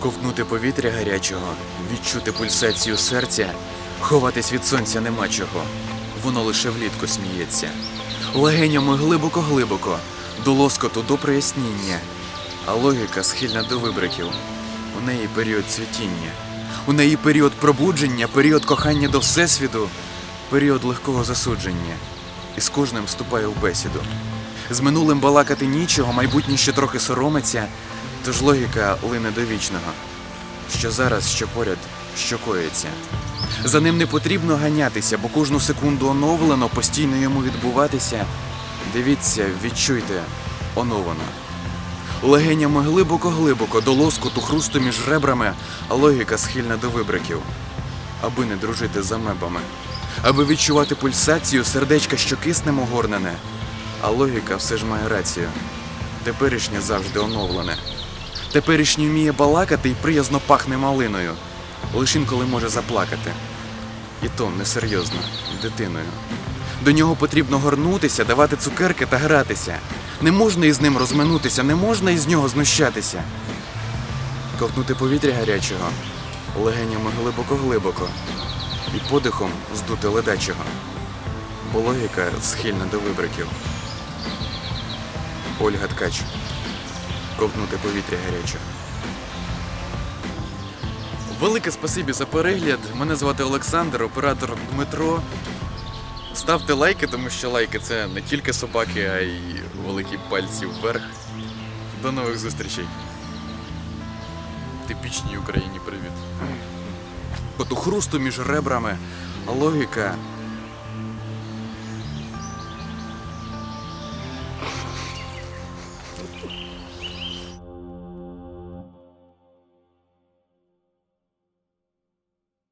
Ковтнути повітря гарячого, відчути пульсацію серця, ховатись від сонця нема чого. Воно лише влітку сміється. Легенями глибоко-глибоко, до лоскоту до проясніння. А логіка схильна до вибриків. У неї період цвітіння. У неї період пробудження, період кохання до Всесвіту, період легкого засудження. І з кожним вступає в бесіду. З минулим балакати нічого, майбутнє ще трохи соромиться, тож логіка лине до вічного. Що зараз, що поряд, що коїться. За ним не потрібно ганятися, бо кожну секунду оновлено, постійно йому відбуватися. Дивіться, відчуйте, оновлено. Легенями глибоко-глибоко до лоскоту хрусту між ребрами, а логіка схильна до вибриків, аби не дружити за мебами, аби відчувати пульсацію сердечка, що киснем огорнене. А логіка все ж має рацію. Теперішнє завжди оновлене. Теперішнє вміє балакати і приязно пахне малиною. Лиш інколи може заплакати. І то несерйозно, дитиною. До нього потрібно горнутися, давати цукерки та гратися. Не можна із ним розминутися, не можна із нього знущатися. Ковтнути повітря гарячого, легенями глибоко-глибоко, і подихом здути ледачого. Бо логіка схильна до вибриків. Ольга Ткач. Ковтнути повітря гарячого. Велике спасибі за перегляд. Мене звати Олександр, оператор Дмитро. Ставте лайки, тому що лайки це не тільки собаки, а й великі пальці вверх. До нових зустрічей. Типічній Україні привіт. От у хрусту між ребрами, логіка